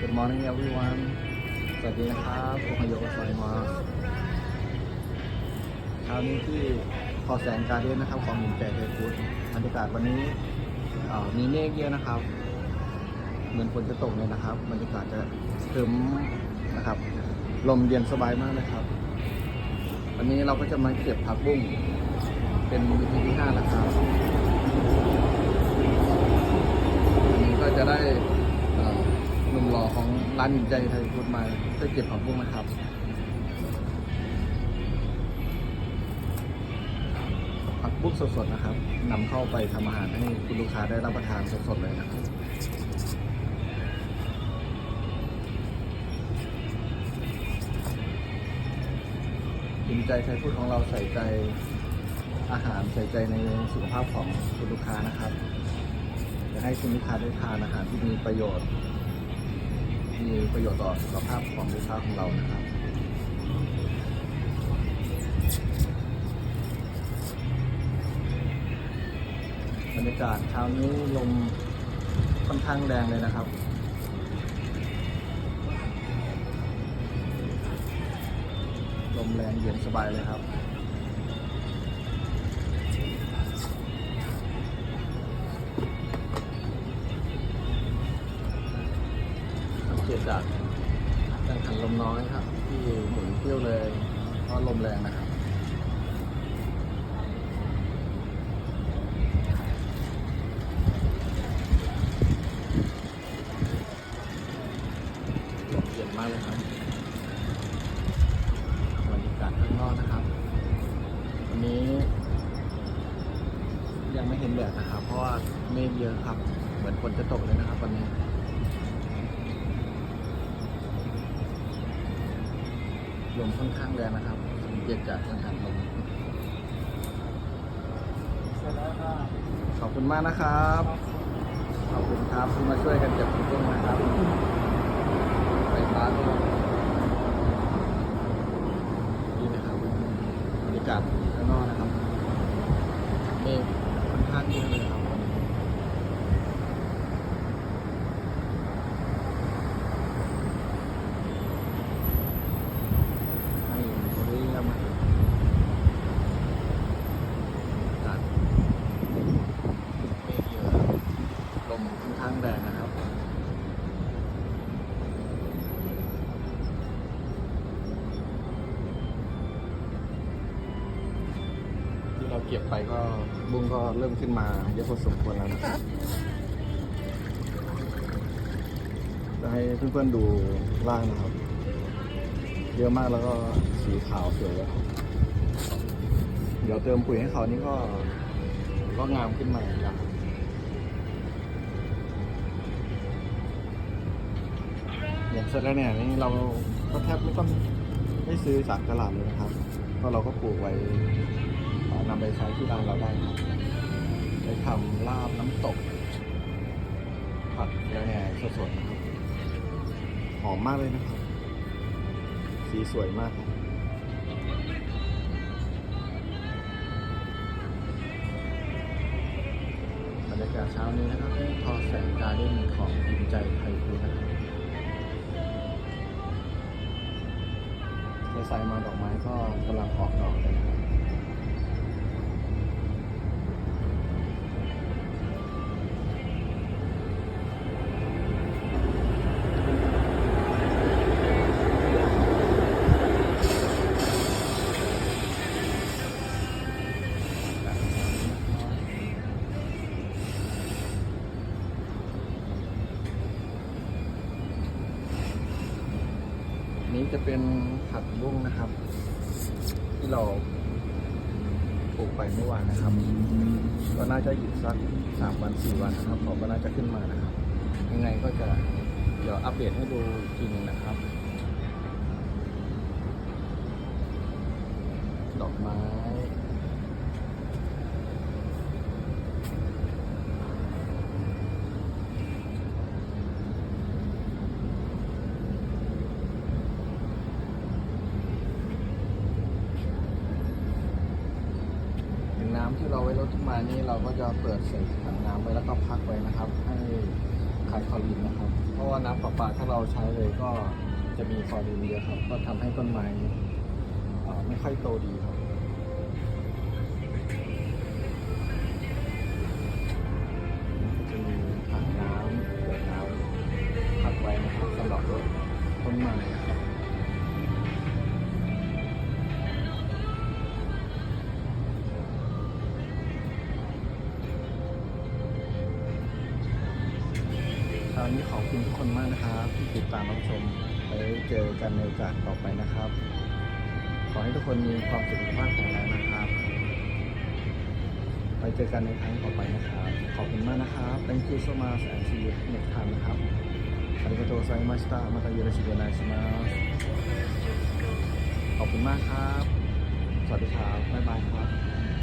Good morning everyone สวัสดีนะครับโอฮายโอซอยมาเช้านี้ที่พอแสงการเดนนะครับของหมินแจกเทฟูดบรรยากาศวันนี้มีเมฆเยอะนะครับ เหมือนฝนจะตกเลยนะครับ บรรยากาศจะครึ้มนะครับ ลมเย็นสบายมากเลยครับ วันนี้เราก็จะมาเก็บผักบุ้ง เป็นวิธีที่ห้าล้วครับ วันนี้ก็จะได้ หล่อของร้านหญิงใจไทยพุทธมาช่วยเก็บผักบุ้งนะครับผักบุ้งสดๆนะครับนำเข้าไปทำอาหารให้คุณลูกค้าได้รับประทานสดๆเลยนะครับหญิงใจไทยพุทธของเราใส่ใจอาหารใส่ใจในสุขภาพของคุณลูกค้านะครับ จะให้คุณลูกค้าได้ทานอาหารที่มีประโยชน์ มีประโยชน์ต่อสุขภาพของลูกค้าของเรานะครับบรรยากาศเช้านี้ลมค่อนข้างแรงเลยนะครับลมแรงเย็นสบายเลยครับ จากกังหันลมน้อยครับ ที่หมุนเที่ยวเลยเพราะลมแรงนะครับเย็นมากเลยครับบรรยากาศข้างนอกนะครับ วันนี้ ยังไม่เห็นแดดนะครับ เพราะว่าเมฆเยอะครับ เหมือนฝนจะตกเลยนะครับวันนี้ ลมค่อนข้างแรงนะครับสังเกตจากทางหันลมเสร็จแล้วก็ขอบคุณมากนะครับ ขอบคุณครับที่มาช่วยกันเก็บผักบุ้งนะครับไฟฟ้าด้วยนี่นะครับบรรยากาศข้างนอกนะครับเมฆค่อนข้างเยอะเลยครับวันนี้ให้เรียมนะครับอากาศ เมฆเยอะลมค่อนข้างแรงนะครับ ที่ เก็บไปก็บุ้งก็เริ่มขึ้นมาเยอะพอสมควรแล้วนะครับจะให้เพื่อนๆดูร่างนะครับ เยอะมากแล้วก็สีขาวสวยแล้วครับเดี๋ยวเติมปุ๋ยให้เขานี่ก็ก็งามขึ้นมาอีกแล้วอย่างสะระแหน่ยนี่เราก็แทบไม่ต้องไม่ซื้อจากตลาดเลยนะครับ เพราะเราก็ปลูกไว้ นำไปใช้ที่ร้านเราได้ครับไปทำลาบน้ำตกผัดสะระแหน่สดๆนะครับหอมมากเลยนะครับ สีสวยมากครับบรรยากาศเช้านี้นะครับที่ทอแสงการเด้นของดินใจไทยคูนะครับใส่มาดอกไม้ก็กำลังออกดอกเลยนะ จะเป็นผักบุ้งนะครับ ที่เราปลูกไปเมื่อวานนะครับ ก็น่าจะอีกสักสามวันสี่วันนะครับผมก็น่าจะขึ้นมานะครับ ยังไงก็จะเดี๋ยวอัปเดตให้ดูทีนึงนะครับ ดอกไม้ ถึงน้ำ ที่เราไว้รถขึ้นมานี่เราก็จะเปิดใส่ถังน้ำไว้แล้วก็พักไว้นะครับ ให้ขาดคลอรินนะครับ เพราะว่าน้ำประปาถ้าเราใช้เลยก็จะมีคลอรินเยอะครับ ก็ทำให้ต้นไม้ไม่ค่อยโตดี วันนี้ขอบคุณทุกคนมากนะครับที่ติดตามรับชมไปเจอกันในจากต่อไปนะครับ ขอให้ทุกคนมีความสุขมากแข็งแรงนะครับ ไปเจอกันในครั้งต่อไปนะครับ ขอบคุณมากนะครับ thank you so much and see you next time นะครับありがとうござาましたまたよろしくおาชิますขอบคุณมากครับ สวัสดีครับบ๊ายบายครับ